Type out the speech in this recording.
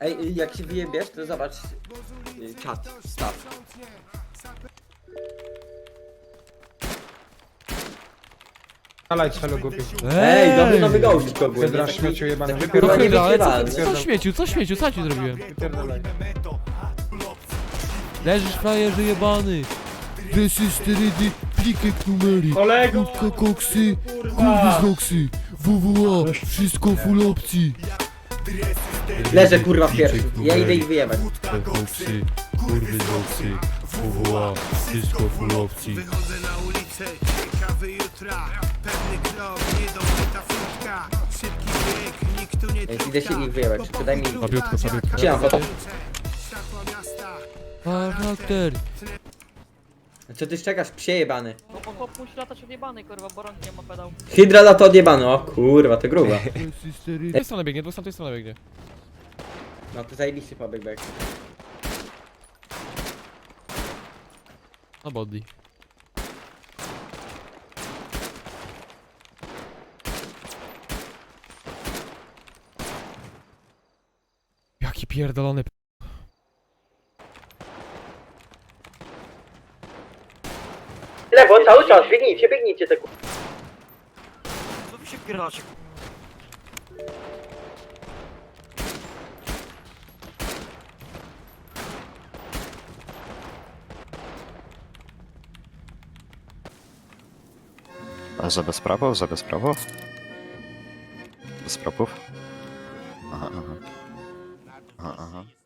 Ej, jak się wyjebiesz, to zobacz y, czat, staw. Nalaj celu głupi. Ej, dobry nowy ogólnie. Wydra taki- śmieciu jebany. Wypierdalaj. kurwa Chyba, ale co, co śmieciu, co śmieciu, co ci zrobiłem? Leżysz frajerze jebany. Desy, sterydy, plikek numery. Kolego! Kurka koksy, kurwy z. WWA, wszystko full opcji. Leżę kurwa w pierwszy. Ja idę ich wyjebać. Koksy, kurwy z oksy. WWA, wszystko full opcji. Wychodzę na ulicę, ciekawy jutra Pewny krok, niedomyta furtka Szybki bieg, nikt tu nie Ej, idę się ich wyjebać. Czy daj mi... Sabiutko, sabiutko. Siema, foto. Charakter. Co ty szczekasz, psie jebany? No bo chłop musi latać odjebany, kurwa, bo rąk nie ma pedał. Hydra na to odjebany, o kurwa, to gruba. Z tej strony biegnie, z tamtej strony biegnie. No to zajebiście pobieg back. Na body. Jaki pierdolony lewo, cały czas, biegnijcie, biegnijcie te ku... Co wy się wpierdalacie? A za bezprawo? Za bezprawo? Bez propów? Aha, aha. aha, aha.